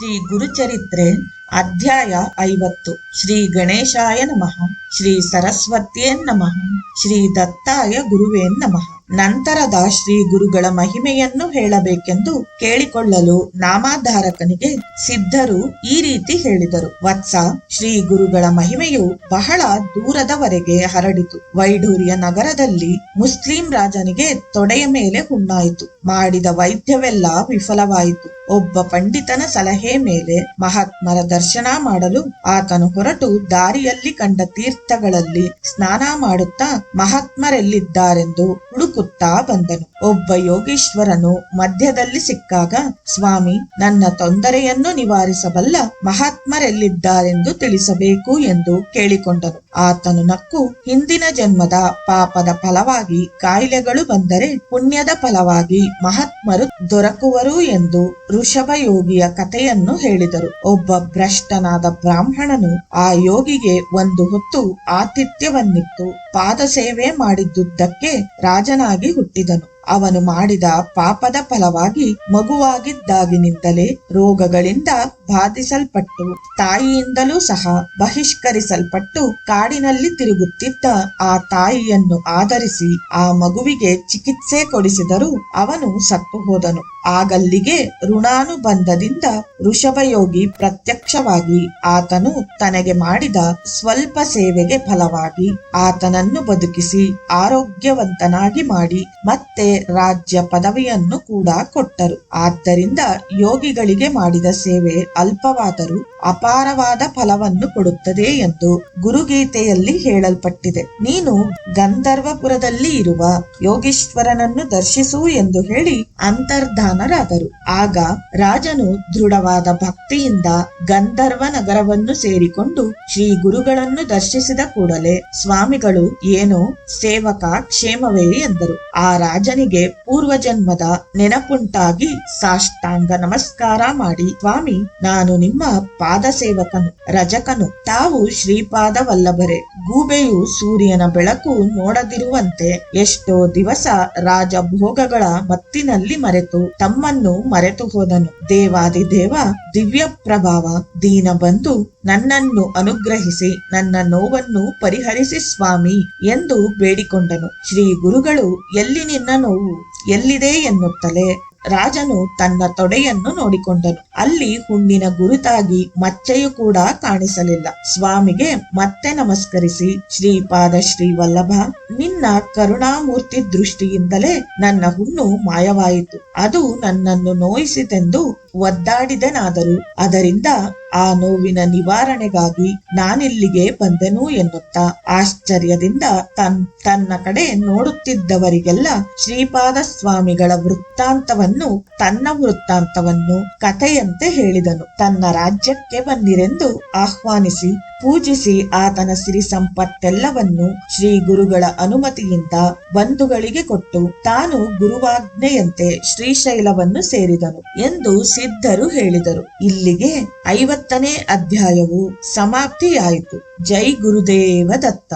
ಶ್ರೀ ಗುರುಚರಿತ್ರೆ ಅಧ್ಯಾಯ ಐವತ್ತು. ಶ್ರೀ ಗಣೇಶಾಯ ನಮಃ. ಶ್ರೀ ಸರಸ್ವತಿಯೇ ನಮಃ. ಶ್ರೀ ದತ್ತಾಯ ಗುರುವೇ ನಮಃ. ನಂತರದ ಶ್ರೀ ಗುರುಗಳ ಮಹಿಮೆಯನ್ನು ಹೇಳಬೇಕೆಂದು ಕೇಳಿಕೊಳ್ಳಲು ನಾಮಾಧಾರಕನಿಗೆ ಸಿದ್ಧರು ಈ ರೀತಿ ಹೇಳಿದರು. ವತ್ಸ, ಶ್ರೀ ಗುರುಗಳ ಮಹಿಮೆಯು ಬಹಳ ದೂರದವರೆಗೆ ಹರಡಿತು. ವೈಢೂರ್ಯ ನಗರದಲ್ಲಿ ಮುಸ್ಲಿಂ ರಾಜನಿಗೆ ತೊಡೆಯ ಮೇಲೆ ಹುಣ್ಣಾಯಿತು. ಮಾಡಿದ ವೈದ್ಯವೆಲ್ಲ ವಿಫಲವಾಯಿತು. ಒಬ್ಬ ಪಂಡಿತನ ಸಲಹೆ ಮೇಲೆ ಮಹಾತ್ಮರ ದರ್ಶನ ಮಾಡಲು ಆತನು ಹೊರಟು ದಾರಿಯಲ್ಲಿ ಕಂಡ ತೀರ್ಥಗಳಲ್ಲಿ ಸ್ನಾನ ಮಾಡುತ್ತಾ ಮಹಾತ್ಮರೆಲ್ಲಿದ್ದಾರೆಂದು ಹುಡುಕುತ್ತಾ ಬಂದನು. ಒಬ್ಬ ಯೋಗೀಶ್ವರನು ಮಧ್ಯದಲ್ಲಿ ಸಿಕ್ಕಾಗ, ಸ್ವಾಮಿ, ನನ್ನ ತೊಂದರೆಯನ್ನು ನಿವಾರಿಸಬಲ್ಲ ಮಹಾತ್ಮರೆಲ್ಲಿದ್ದಾರೆಂದು ತಿಳಿಸಬೇಕು ಎಂದು ಕೇಳಿಕೊಂಡನು. ಆತನು ನಕ್ಕು, ಹಿಂದಿನ ಜನ್ಮದ ಪಾಪದ ಫಲವಾಗಿ ಕಾಯಿಲೆಗಳು ಬಂದರೆ ಪುಣ್ಯದ ಫಲವಾಗಿ ಮಹಾತ್ಮರು ದೊರಕುವರು ಎಂದು ಋಷಭ ಯೋಗಿಯ ಕಥೆಯನ್ನು ಹೇಳಿದರು. ಒಬ್ಬ ಭ್ರಷ್ಟನಾದ ಬ್ರಾಹ್ಮಣನು ಆ ಯೋಗಿಗೆ ಒಂದು ಹೊತ್ತು ಆತಿಥ್ಯವನ್ನಿತ್ತು ಪಾದ ಸೇವೆ ಮಾಡಿದ್ದುದಕ್ಕೆ ರಾಜನಾಗಿ ಹುಟ್ಟಿದನು. ಅವನು ಮಾಡಿದ ಪಾಪದ ಫಲವಾಗಿ ಮಗುವಾಗಿದ್ದಾಗಿನಿಂದಲೇ ರೋಗಗಳಿಂದ ಬಾಧಿಸಲ್ಪಟ್ಟು, ತಾಯಿಯಿಂದಲೂ ಸಹ ಬಹಿಷ್ಕರಿಸಲ್ಪಟ್ಟು ಕಾಡಿನಲ್ಲಿ ತಿರುಗುತ್ತಿದ್ದ ಆ ತಾಯಿಯನ್ನು ಆಧರಿಸಿ ಆ ಮಗುವಿಗೆ ಚಿಕಿತ್ಸೆ ಕೊಡಿಸಿದರೂ ಅವನು ಸತ್ತು ಹೋದನು. ಆಗಲ್ಲಿಗೆ ಋಣಾನುಬಂಧದಿಂದ ಋಷಭಯೋಗಿ ಪ್ರತ್ಯಕ್ಷವಾಗಿ ಆತನು ತನಗೆ ಮಾಡಿದ ಸ್ವಲ್ಪ ಸೇವೆಗೆ ಫಲವಾಗಿ ಆತನನ್ನು ಬದುಕಿಸಿ ಆರೋಗ್ಯವಂತನಾಗಿ ಮಾಡಿ ಮತ್ತೆ ರಾಜ್ಯ ಪದವಿಯನ್ನು ಕೂಡ ಕೊಟ್ಟರು. ಆದ್ದರಿಂದ ಯೋಗಿಗಳಿಗೆ ಮಾಡಿದ ಸೇವೆ ಅಲ್ಪವಾದರೂ ಅಪಾರವಾದ ಫಲವನ್ನು ಕೊಡುತ್ತದೆ ಎಂದು ಗುರುಗೀತೆಯಲ್ಲಿ ಹೇಳಲ್ಪಟ್ಟಿದೆ. ನೀನು ಗಂಧರ್ವಪುರದಲ್ಲಿ ಇರುವ ಯೋಗೀಶ್ವರನನ್ನು ದರ್ಶಿಸು ಎಂದು ಹೇಳಿ ಅಂತರ್ಧಾನರಾದರು. ಆಗ ರಾಜನು ದೃಢವಾದ ಭಕ್ತಿಯಿಂದ ಗಂಧರ್ವ ನಗರವನ್ನು ಸೇರಿಕೊಂಡು ಶ್ರೀ ಗುರುಗಳನ್ನು ದರ್ಶಿಸಿದ ಕೂಡಲೇ ಸ್ವಾಮಿಗಳು, ಏನೋ ಸೇವಕ ಕ್ಷೇಮವೇ ಎಂದರು. ಆ ರಾಜನಿಗೆ ಪೂರ್ವ ಜನ್ಮದ ನೆನಪುಂಟಾಗಿ ಸಾಷ್ಟಾಂಗ ನಮಸ್ಕಾರ ಮಾಡಿ, ಸ್ವಾಮಿ ನಾನು ನಿಮ್ಮ ಪಾದ ಸೇವಕನು ರಜಕನು. ತಾವು ಶ್ರೀಪಾದ ವಲ್ಲಭರೇ ಗೂಬೆಯು ಸೂರ್ಯನ ಬೆಳಕು ನೋಡದಿರುವಂತೆ ಎಷ್ಟೋ ದಿವಸ ರಾಜ ಭೋಗಗಳ ಮತ್ತಿನಲ್ಲಿ ಮರೆತು ತಮ್ಮನ್ನು ಮರೆತು ಹೋದನು. ದೇವಾದಿದೇವ ದಿವ್ಯ ಪ್ರಭಾವ, ದೀನ ಬಂದು ನನ್ನನ್ನು ಅನುಗ್ರಹಿಸಿ, ನನ್ನ ನೋವನ್ನು ಪರಿಹರಿಸಿ ಸ್ವಾಮಿ ಎಂದು ಬೇಡಿಕೊಂಡನು. ಶ್ರೀ ಗುರುಗಳು, ಎಲ್ಲಿ ನಿನ್ನ ನೋವು? ಎಲ್ಲಿದೆ ಎನ್ನುತ್ತಲೇ ರಾಜನು ತನ್ನ ತೊಡೆಯನ್ನು ನೋಡಿಕೊಂಡನು. ಅಲ್ಲಿ ಹುಣ್ಣಿನ ಗುರುತಾಗಿ ಮಚ್ಚೆಯು ಕೂಡ ಕಾಣಿಸಲಿಲ್ಲ. ಸ್ವಾಮಿಗೆ, ಮತ್ತೆ ನಮಸ್ಕರಿಸಿ, ಶ್ರೀಪಾದ ಶ್ರೀ ವಲ್ಲಭ ನಿನ್ನ ಕರುಣಾಮೂರ್ತಿ ದೃಷ್ಟಿಯಿಂದಲೇ ನನ್ನ ಹುಣ್ಣು ಮಾಯವಾಯಿತು. ಅದು ನನ್ನನ್ನು ನೋಯಿಸಿತೆಂದು ಒದ್ದಾಡಿದೆನಾದರೂ ಅದರಿಂದ ಆ ನೋವಿನ ನಿವಾರಣೆಗಾಗಿ ನಾನಿಲ್ಲಿಗೆ ಬಂದೆನು ಎನ್ನುತ್ತಾ ಆಶ್ಚರ್ಯದಿಂದ ತನ್ ತನ್ನ ಕಡೆ ನೋಡುತ್ತಿದ್ದವರಿಗೆಲ್ಲ ಶ್ರೀಪಾದ ಸ್ವಾಮಿಗಳ ವೃತ್ತಾಂತವನ್ನು, ತನ್ನ ವೃತ್ತಾಂತವನ್ನು ಕಥೆಯಂತೆ ಹೇಳಿದನು. ತನ್ನ ರಾಜ್ಯಕ್ಕೆ ಬಂದಿರೆಂದು ಆಹ್ವಾನಿಸಿ ಪೂಜಿಸಿ ಆತನ ಸಿರಿ ಸಂಪತ್ತೆಲ್ಲವನ್ನು ಶ್ರೀ ಗುರುಗಳ ಅನುಮತಿಯಿಂದ ಬಂಧುಗಳಿಗೆ ಕೊಟ್ಟು ತಾನು ಗುರುವಾಜ್ಞೆಯಂತೆ ಶ್ರೀಶೈಲವನ್ನು ಸೇರಿದನು ಎಂದು ಸಿದ್ಧರು ಹೇಳಿದರು. ಇಲ್ಲಿಗೆ ಐವತ್ತನೇ ಅಧ್ಯಾಯವು ಸಮಾಪ್ತಿಯಾಯಿತು. ಜೈ ಗುರುದೇವ ದತ್ತ.